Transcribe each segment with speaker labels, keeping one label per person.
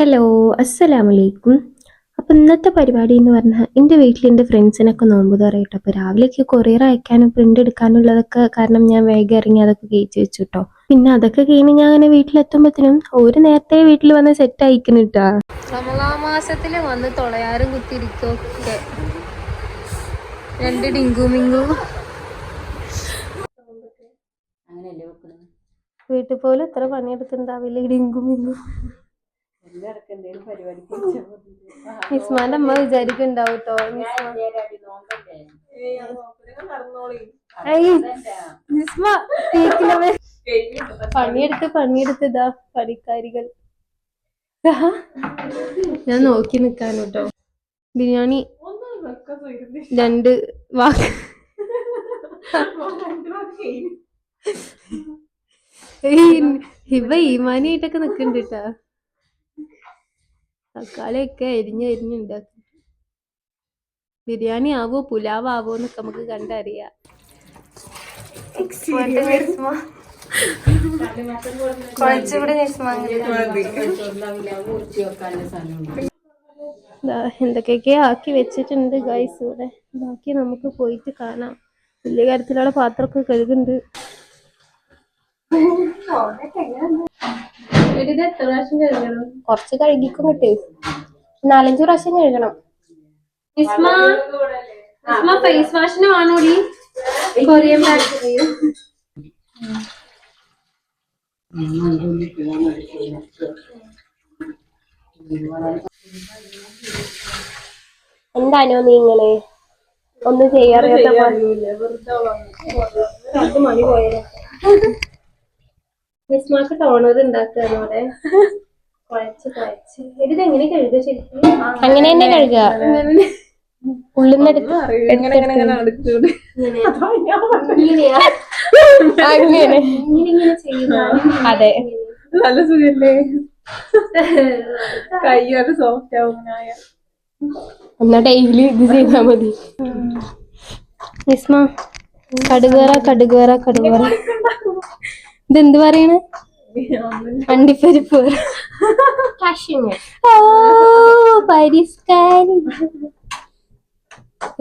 Speaker 1: Hello അസ്സലാമു അലൈക്കും അപ്പം ഇന്നത്തെ പരിപാടി എന്ന് പറഞ്ഞാൽ എന്റെ വീട്ടിൽ എന്റെ ഫ്രണ്ട്സിനൊക്കെ നോമ്പ് തുറയിട്ടോ അപ്പോൾ രാവിലെയൊക്കെ കൊറിയർ അയക്കാനും പ്രിന്റ് എടുക്കാനുള്ളതൊക്കെ കാരണം ഞാൻ വേഗം ഇറങ്ങി അതൊക്കെ കയറ്റി വെച്ചു കേട്ടോ. പിന്നെ അതൊക്കെ കഴിഞ്ഞ് ഞാൻ അങ്ങനെ വീട്ടിലെത്തുമ്പോഴത്തേനും ഒരു നേരത്തെ വീട്ടിൽ വന്ന് സെറ്റ് അയക്കുന്നു കേട്ടോ മാസത്തിൽ വന്ന് തുളയാറും കുത്തിരിക്കൊക്കെ രണ്ട് ഡിങ്കു മിങ്കു. വീട്ടിൽ പോലും ഇത്ര പണിയെടുക്കുന്നുണ്ടാവില്ല ഡിങ്കു മിങ്കു? മിസ്മാന്റെ അമ്മ വിചാരിക്കുണ്ടാവും കേട്ടോ പണിയെടുത്ത് പണിയെടുത്ത് ഇതാ പണിക്കാരികൾ. ഞാൻ നോക്കി നിക്കാൻ കേട്ടോ ബിരിയാണി രണ്ട് വാക്ക്. ഇവ ഈമാനിയായിട്ടൊക്കെ നിക്കണ്ട് തക്കാളിയൊക്കെ അരിഞ്ഞ് അരിഞ്ഞുണ്ടാക്കി ബിരിയാണി ആവോ പുലാവ് ആവോ എന്നൊക്കെ നമുക്ക് കണ്ടറിയാം. എന്തൊക്കെയൊക്കെ ആക്കി വെച്ചിട്ടുണ്ട് ഗൈസ് ഇവിടെ. ബാക്കി നമുക്ക് പോയിട്ട് കാണാം. വലിയ കാര്യത്തിലുള്ള പാത്രമൊക്കെ കഴുകുന്നുണ്ട് ഇത് എത്ര പ്രാവശ്യം കഴുകണം കുറച്ച് കഴുകിക്കും കിട്ടേ. നാലഞ്ചു പ്രാവശ്യം കഴുകണം. ഇസ്മ ഇസ്മ ഫേസ് വാഷിന് വാണോടി? കൊറിയൻ എന്താണോ നീ ഇങ്ങനെ? ഒന്നും ചെയ്യാറിയാത്ത പോയത് മിസ്മാക്ക് ടോണർ ഉണ്ടാക്കാണ് ഇവിടെ കുഴച്ച് കുഴച്ച്. ഇത് എങ്ങനെ കഴുകുക ശരിക്കും? അങ്ങനെ തന്നെ കഴുകുക ഉള്ളിന്നെടുത്ത് ഇങ്ങനെയാ? അങ്ങനെ. ഇങ്ങനെ ഇങ്ങനെ ചെയ്യുന്ന അതെ.
Speaker 2: നല്ല സുഖല്ലേ? കയ്യൊരു സോഫ്റ്റ് ആവും
Speaker 1: എന്നാ ഡെയിലി ഇത് ചെയ്താ മതി. മിസ്മ കടുകേറ കടുകേറ കടുകേറ. ഇതെന്ത് പറയണ? അണ്ടിപ്പരിപ്പ് ഓ പരിസ്കാരി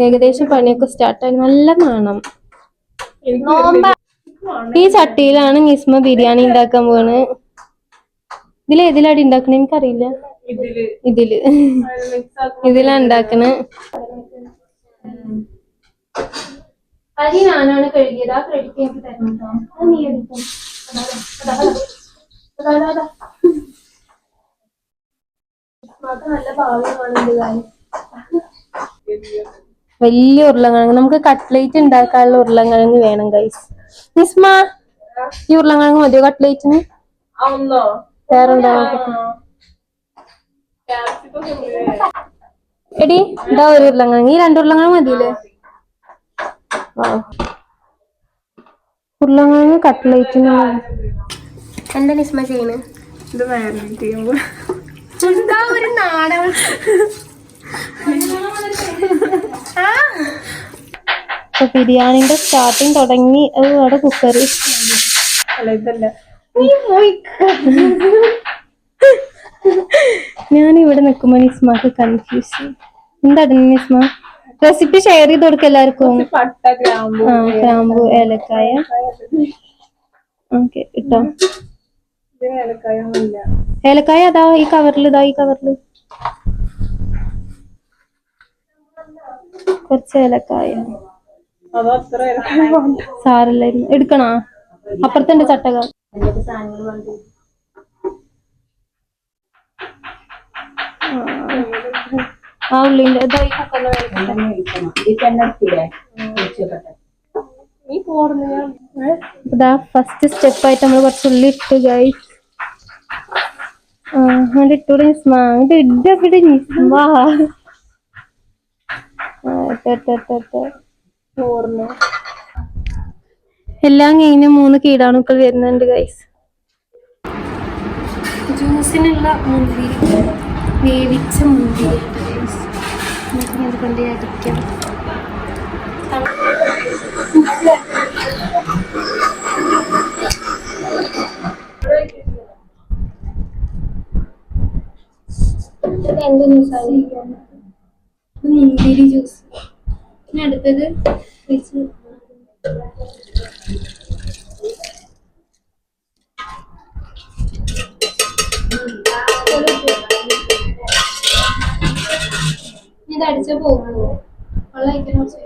Speaker 1: ഏകദേശം പണിയൊക്കെ സ്റ്റാർട്ടായി. നല്ല മണം. ഈ ചട്ടിയിലാണ് നിസ്മ ബിരിയാണി ഉണ്ടാക്കാൻ പോണ്. ഇതിൽ ഏതിലാടി ഉണ്ടാക്കണ? എനിക്കറിയില്ല.
Speaker 2: ഇതിൽ.
Speaker 1: ഇതിൽ. ഉണ്ടാക്കണ. അരി ഞാനാണ് കഴുകിയത്. ആ ക്രെഡിറ്റ് എനിക്ക് തരണം കേട്ടോ നീ എടുക്കും വലിയ ഉരുളക്കിഴങ്ങ് നമുക്ക് കട്ട്ലേറ്റ് ഉണ്ടാക്കാനുള്ള ഉരുളക്കിഴങ്ങ് വേണം ഗൈസ് നിസ്മ ഈ ഉരുളക്കിഴങ്ങ് മതിയോ കട്ട്ലേറ്റിന്
Speaker 2: ആ
Speaker 1: വേറെന്താ? എടി ഇതാ ഒരു ഉരുളക്കിഴങ്ങ് ഈ രണ്ട് ഉരുളക്കിഴങ്ങ് മതിയില്ലേ? വാവ്. ഉരുളക്കിഴങ്ങ് കട്ട്ലേറ്റിന് എന്താ നിസ്മ ചെയ്യുന്നത്
Speaker 2: ഇത് മാരിനേറ്റ്
Speaker 1: ഒരു നാടൻ ഇപ്പൊ ബിരിയാണിന്റെ സ്റ്റാർട്ടിങ് തുടങ്ങി. അത് അവിടെ കുക്കറി
Speaker 2: അല്ല ഇതല്ല.
Speaker 1: ഞാൻ ഇവിടെ നിൽക്കുമ്പോ നിസ്മാക്ക് കൺഫ്യൂഷൻ എന്താ നിസ്മ? റെസിപ്പി ഷെയർ ചെയ്ത് കൊടുക്ക എല്ലാവർക്കും.
Speaker 2: ഗ്രാമ്പു
Speaker 1: ആ ഏലക്കായ. ഓക്കെ ഇട്ടോ.
Speaker 2: ഏലക്കായ
Speaker 1: അതാ ഈ കവറിൽ ഇതാ ഈ കവറിൽ കുറച്ച് ഏലക്കായ. സാറില്ലായിരുന്നു. എടുക്കണോ? അപ്പുറത്തെ ചട്ടക.
Speaker 3: എന്തൊക്കെ
Speaker 1: ഈ
Speaker 2: പോർന്ന് ഞാൻ
Speaker 1: ഇതാ ഫസ്റ്റ് സ്റ്റെപ്പ് ആയിട്ട് നമ്മൾ കുറച്ച് ഉള്ളി ഇട്ട് ഗൈ ആ അങ്ങോട്ട് ഇട്ടൂടെ നിസ്മാ അങ്ങോട്ട് നിസ്മാ ആ. എല്ലാം കഴിഞ്ഞ് മൂന്ന് കീടാണുക്കൾ വരുന്നുണ്ട് ഗൈസ് ജ്യൂസിനുള്ള മുന്തിരി വേവിച്ച മുന്തിരി. അത് കൊണ്ട് അടിക്കാം എന്ത് ജ്യൂസാണ് ജ്യൂസ് പിന്നെ അടുത്തത് വെള്ളം കഴിക്കാൻ കുറച്ച്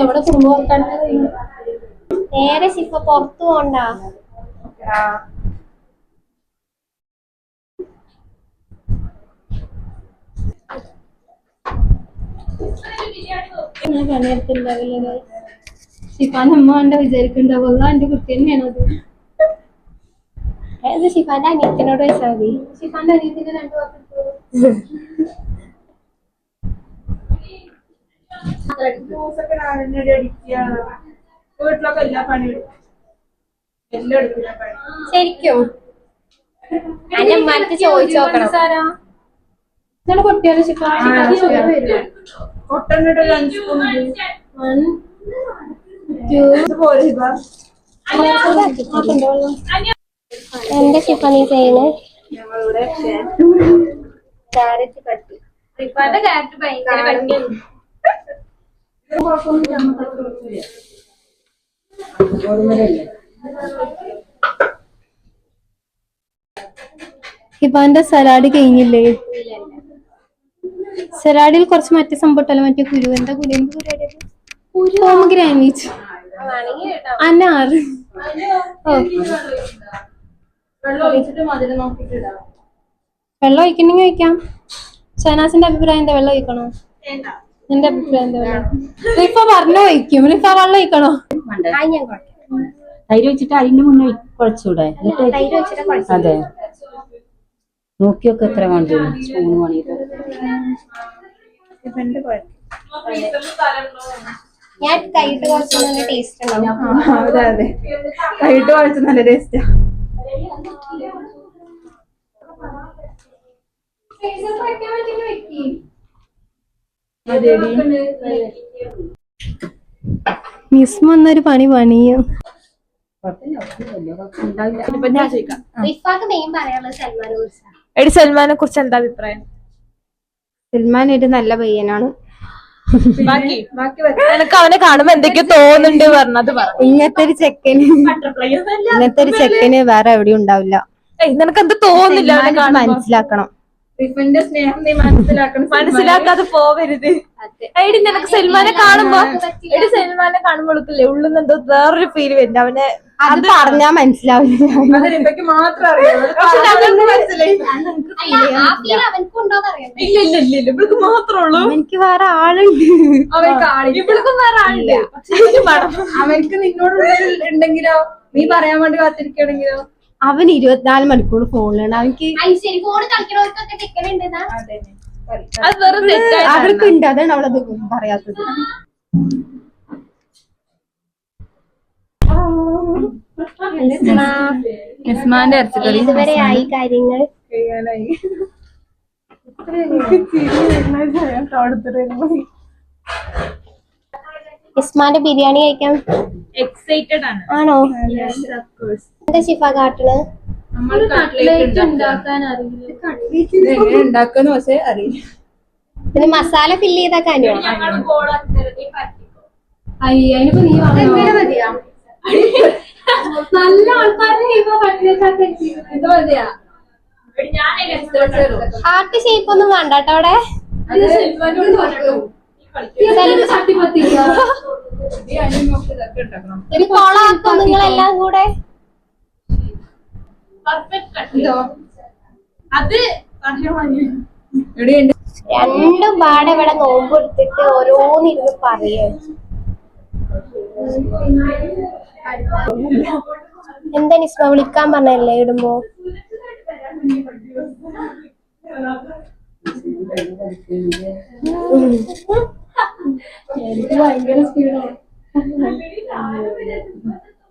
Speaker 1: അവിടെ കുടുംബം ഓർക്കാണ്ട് നേരെ ശിഫ പുറത്തു പോണ്ടാ. പണിയെടുത്തുണ്ടാവില്ലേ ശിപ്പാൻ അമ്മ എന്റെ വിചാരിക്കണ്ടാവുക എന്റെ കുട്ടി തന്നെയാണോ ശിഫാന ഷിഫാന്റെ അനിയത്തിനോട് വെച്ചാൽ മതി. ഷിഫാന്റെ അനിയത്തിന്റെ രണ്ടു
Speaker 2: വീട്ടിലൊക്കെ എല്ലാ പണിയും എല്ലാം എടുക്കില്ല പണി.
Speaker 1: ശരിക്കും. എന്റെ അമ്മയ്ക്ക് ചോദിച്ചു നോക്കണം. ഇതാണ് പൊട്ടിയാലോ
Speaker 2: ഒരു അഞ്ച്
Speaker 1: വൺ ടു എന്റെ ഷിഫ നീ ചെയ്യുന്നത്
Speaker 2: ഞങ്ങളിവിടെ
Speaker 1: ക്യാരറ്റ് കട്ടി ഷിഫാന്റെ ക്യാരറ്റ് ഭയങ്കര കട്ടിയാണ്
Speaker 4: ഹിബാന്റെ സലാഡ് കഴിഞ്ഞില്ലേ? സലാഡിൽ കുറച്ച് മറ്റേ സംഭവട്ടല്ലോ മറ്റേ കുരു. എന്താ കുരു? എന്ത് കുരു അനാറ്. ഓ.
Speaker 2: വെള്ളം ഒഴിച്ചിട്ട് മധുരം നോക്കിയിട്ടിടാം
Speaker 4: വെള്ളം ഒഴിക്കണമെങ്കിൽ ഒഴിക്കാം. ഷനാസിന്റെ അഭിപ്രായം എന്താ? വെള്ളം ഒഴിക്കണോ? എന്റെ അഭിപ്രായം എന്താ? വെള്ളം റിഫ പറഞ്ഞു ഒഴിക്കും. റിഫ വെള്ളം ഒഴിക്കണോ?
Speaker 5: തൈര് വെച്ചിട്ട് അതിന്റെ മുന്നേ കുഴച്ചൂടെ? എന്നിട്ട്
Speaker 1: തൈര് വെച്ചിട്ട് കുഴച്ച്
Speaker 5: അതെ. നോക്കിയൊക്കെ എത്ര വേണ്ടി? സ്പൂൺ
Speaker 2: കുഴപ്പം?
Speaker 1: ഞാൻ കൈയിട്ട് കുറച്ച് നല്ല ടേസ്റ്റ് ഉണ്ടാവും.
Speaker 2: അതെ അതെ. കൈട്ട് കുറച്ച് നല്ല ടേസ്റ്റാ
Speaker 4: മിസ് വന്നൊരു പണി പണിയും.
Speaker 3: എടി സൽമാനെ കുറിച്ച് എന്താ അഭിപ്രായം?
Speaker 4: സൽമാൻ ഒരു നല്ല പയ്യനാണ്.
Speaker 3: എനിക്ക് അവനെ കാണുമ്പോ എന്തൊക്കെ തോന്നുന്നുണ്ട് പറഞ്ഞത് പറ.
Speaker 4: ഇങ്ങനത്തെ ഒരു ചെക്കന്. ഇങ്ങനത്തെ ഒരു ചെക്കന് വേറെ എവിടെയും ഉണ്ടാവില്ല.
Speaker 3: നിനക്ക് എന്ത് തോന്നുന്നില്ല അവനെ
Speaker 4: സൽമാനെ മനസ്സിലാക്കണം.
Speaker 2: റിഫന്റെ സ്നേഹം നീ മനസ്സിലാക്കണം
Speaker 3: മനസ്സിലാക്കാതെ പോവരുത്. എടി നിനക്ക് സൽമാനെ കാണുമ്പോ എടി സൽമാനെ കാണുമ്പോഴേക്കില്ലേ ഉള്ളിൽ നിന്ന് എന്തോ വേറൊരു ഫീൽ വരുന്നുണ്ട് അവനെ
Speaker 4: അത് പറഞ്ഞാ മനസ്സിലാവില്ല.
Speaker 2: അത് മാത്രം അറിയാം.
Speaker 3: പക്ഷെ മനസ്സിലായി.
Speaker 1: അല്ല ആ ഫീൽ അവനക്കും ഉണ്ടോന്ന് അറിയാം
Speaker 3: ഇല്ല ഇല്ല ഇല്ല ഇല്ല. ഇവൾക്ക് മാത്രമേ
Speaker 4: എനിക്ക് വേറെ ആളുണ്ട്.
Speaker 3: ഇവൾക്കും വേറെ ആളില്ല
Speaker 2: അവനക്ക് നിന്നോട് ഉണ്ടെങ്കിലോ? നീ പറയാൻ വേണ്ടി കാത്തിരിക്കണെങ്കിലോ
Speaker 4: അവൻ ഇരുപത്തിനാല് മണിക്കൂർ ഫോണിലാണ്. അവനക്ക് അവർക്കുണ്ട് അതാണ് അവളത് പറയാത്തത്. ായി
Speaker 1: ഇതുവരെ ആയി കാര്യങ്ങൾ.
Speaker 2: ചെയ്യാനായി.
Speaker 1: ഇസ്മാന്റെ ബിരിയാണി കഴിക്കാൻ
Speaker 3: എക്സൈറ്റഡ് ആണ്.
Speaker 1: ആണോ? എന്താ ഷിഫ കാട്ടണ്?
Speaker 2: പക്ഷെ അറിയില്ല.
Speaker 1: പിന്നെ മസാല ഫില്ല്
Speaker 4: നീ
Speaker 1: നല്ല ആൾക്കാരെ ഹാർട്ട് ഷേപ്പ് ഒന്നും വേണ്ട കേട്ടോ അവിടെ. ഒരു കൊളാക്കും നിങ്ങളെല്ലാം കൂടെ. രണ്ടും പാടെ ഇവിടെ നോമ്പ് എടുത്തിട്ട് ഓരോന്നിരുന്ന് പറയേ. എന്താ നിസ്മ? വിളിക്കാൻ പറഞ്ഞല്ലേ ഇടുമ്പോ?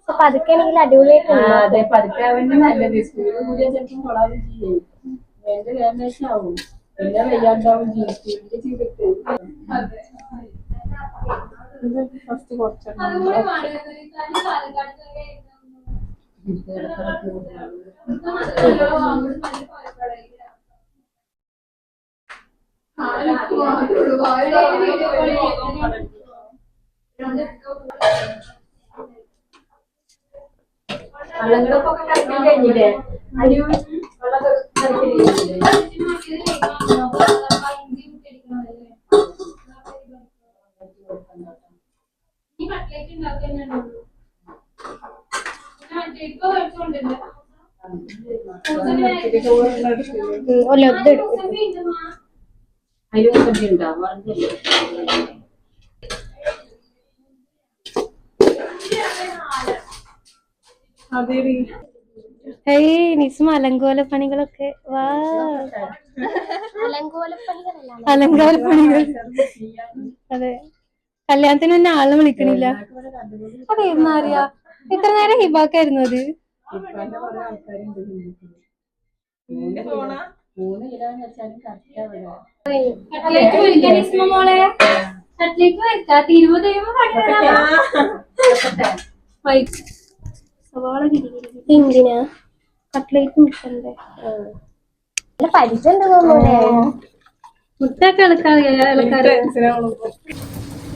Speaker 1: പതുക്കെ ആണെങ്കിൽ അടിപൊളിയായിട്ടുണ്ട്
Speaker 5: അതെ പതുക്കെ അവന് നല്ലത്. സ്പീഡ് കൂടിയാൽ ചിലപ്പോൾ കൊളാവും ചെയ്യും. എന്റെ വേദനേഷൻ ആവും. പിന്നെ വയ്യാണ്ടാവും ചെയ്യും സ്പീഡിന്റെ ചെയ്തിട്ട്.
Speaker 2: ഫസ്റ്റ് കുറച്ച്
Speaker 5: വെള്ളങ്ങളൊക്കെ കറക്റ്റ് കഴിഞ്ഞില്ലേ അരി വെള്ളം മുപ്പത്തി ഉണ്ടാവും
Speaker 1: നിസ്മ അലങ്കോല പണികളൊക്കെ. വാ. അലങ്കാര പണികൾ അതെ. കല്യാണത്തിന് തന്നെ ആൾ വിളിക്കണില്ല. അതെ എന്നാ അറിയാ ഇത്ര നേരം ഹിബാക്കായിരുന്നു അത്?
Speaker 5: മൂന്ന് കിലോ വെച്ചാലും
Speaker 1: പണി സവാള എന്തിനാ? കട്ട്ലേറ്റ് മുട്ടണ്ടേ? മുട്ടൊക്കെ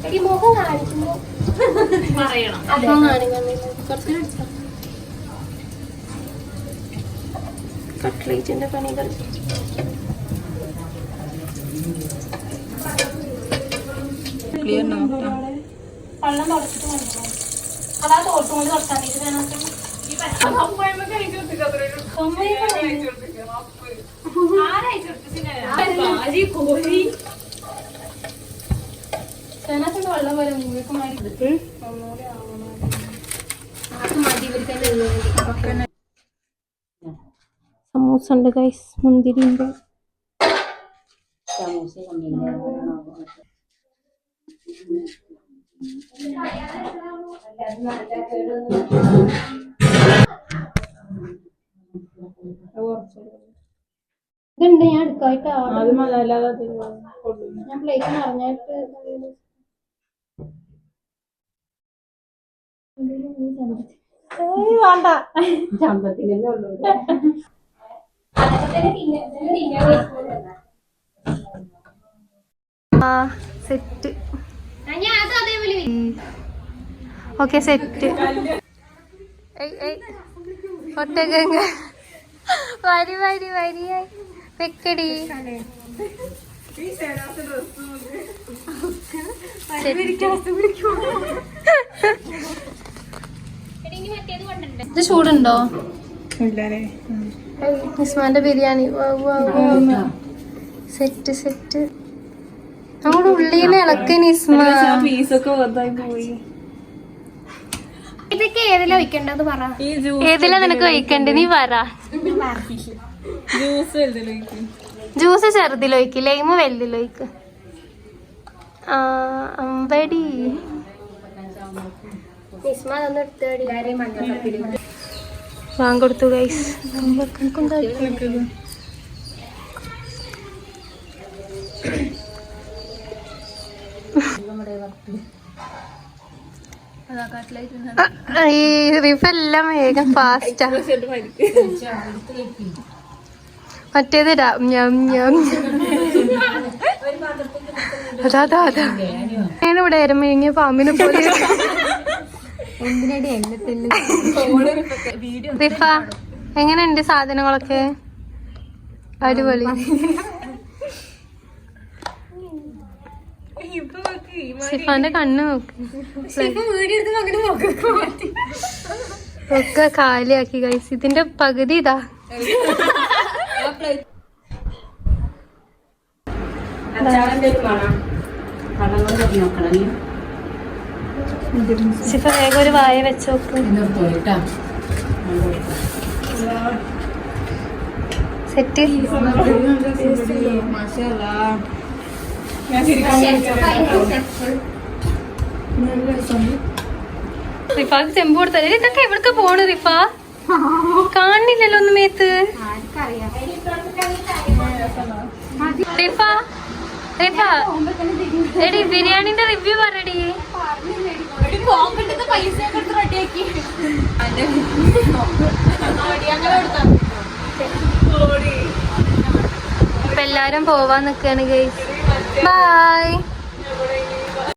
Speaker 4: ഈ മുഖം കാണിക്കുമ്പോ
Speaker 1: അപ്പം കാണിക്കാൻ കുറച്ച് കട്ട്ലേറ്റിന്റെ പണികൾ വെള്ളം തുടച്ചിട്ട് കൊണ്ടുപോകണം അതാ തോട്ടും കൊണ്ട് തുടച്ചാൽ ചേനത്തിന്റെ വെള്ളം പോലെ മൂവിക്ക് മാറി ഒന്നുകൂടി ആവണം അത് മതി ഇവർക്ക് അതിന്റെ സമൂസ ഉണ്ട് ഗൈസ് മുന്തിരി
Speaker 5: കൊണ്ടില്ലേ
Speaker 1: ഇതുണ്ട് ഞാൻ എടുക്കായിട്ട് ഞാൻ പ്ലേറ്റ് നിറഞ്ഞായിട്ട്
Speaker 5: ചമ്പത്തിനല്ലേ ഉള്ളൂ
Speaker 1: സെറ്റ് ഓക്കെ സെറ്റ് ഒട്ടകങ്ങ വരി വരി വരിയായി വെക്കടി. ഇത് ചൂടുണ്ടോ? നിസ്മാന്റെ ബിരിയാണി. Set set. നമ്മുടെ ഉള്ളിന്ന് ഇളക്കി നിസ്മ ഇതൊക്കെ ഏതിലാ വയ്ക്കേണ്ടത് പറ. ഏതിലാ നിനക്ക് വയ്ക്കണ്ടേ നീ പറ. ജ്യൂസ് ചെറുതിലൊഴിക്ക് ലൈമ് വലുതിലൊഴിക്ക് ആ അമ്പടി. വാങ്ങിക്കൊടുത്തു ഗൈസ് ഈ റിഫ് എല്ലാം വേഗം മറ്റേത്. അതാ അതാ അതാ. ഞാനിവിടെ എരമേങ്ങിയ പാമ്പിനെ പോലെ. റിഫ എങ്ങനെയുണ്ട് സാധനങ്ങളൊക്കെ? അടിപൊളി. സിഫാന്റെ കണ്ണ് നോക്ക്. ഒക്കെ കാലിയാക്കി കൈസ് ഇതിന്റെ പകുതി ഇതാ.
Speaker 5: അച്ചാറെന്തേലും കാണാം കടങ്ങൾ നോക്കണം
Speaker 1: വേഗം ഒരു വായ വെച്ച് നോക്ക്.
Speaker 5: നിർത്തോളിട്ടാ
Speaker 1: സെറ്റ്. റിഫാക്ക് ചെമ്പ് കൊടുത്തല്ലേ? ഇതൊക്കെ എവിടൊക്കെ പോണ് റിഫ? കാണില്ലല്ലോ ഒന്ന് മേത്ത്. റിഫ എടി ബിരിയാണിന്റെ റിവ്യൂ പറയടി. ഇപ്പൊ എല്ലാരും പോവാൻ നിക്കാണ് ഗൈസ് ബൈ